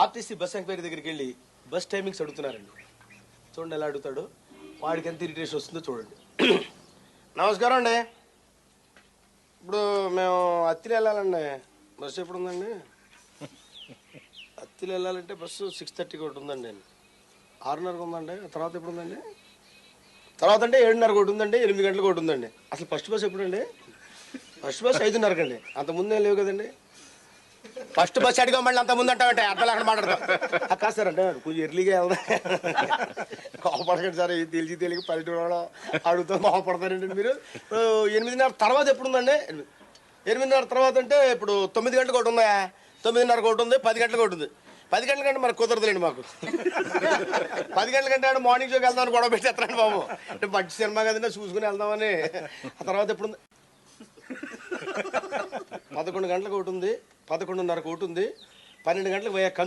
RTC bus enquiry దగ్గరికి వెళ్ళి bus timings అడుగుతున్నారండి. చూడండి ఎలా అడుగుతాడు. వాడికి ఎంత ఇరిటేషన్ వస్తుందో చూడండి. నమస్కారం అండి. ఇప్పుడు మేము అత్తిలి వెళ్ళాలండి. బస్సు ఎప్పుడు ఉందండి? అత్తిలి వెళ్ళాలంటే బస్సు సిక్స్ థర్టీకి ఒకటి ఉందండి. ఆరున్నరకు ఉందండి. తర్వాత ఎప్పుడు ఉందండి? తర్వాత అంటే ఏడున్నరకు ఒకటి ఉందండి. ఎనిమిది గంటలకు ఒకటి ఉందండి. అసలు ఫస్ట్ బస్ ఎప్పుడండి? ఫస్ట్ బస్ ఐదున్నరకు అండి అంత ముందు లేవు కదండి. ఫస్ట్ బస్ అడిగా మళ్ళీ అంత ముందు అంటావంటే అర్థం అక్కడ మాట్లాడతాం కాదు సార్ అంటే కొంచెం ఎర్లీగా వెళ్దా. కోపడకండి సార్ ఇది తెలిసి తెలియక పల్లెటూరు అడుగుతూ కోపడతారండి మీరు. ఎనిమిదిన్నర తర్వాత ఎప్పుడు ఉందండి ఎనిమిదిన్నర తర్వాత అంటే ఇప్పుడు తొమ్మిది గంటలకు ఒకటి ఉందా? తొమ్మిదిన్నరకు ఒకటి ఉంది పది గంటలకు ఒకటి ఉంది. పది గంటల కంటే మనకు కుదరదులేండి మాకు. పది గంటల కంటే ఆడు మార్నింగ్ షోకి వెళ్దామని గొడవ పెట్టేస్తారండి బాబు. అంటే మంచి సినిమా కదండి చూసుకుని వెళ్దామని. ఆ తర్వాత ఎప్పుడు ఉంది పదకొండు గంటలకు ఒకటి ఉంది పదకొండున్నరకు ఒకటి ఉంది పన్నెండు గంటలకు పోయే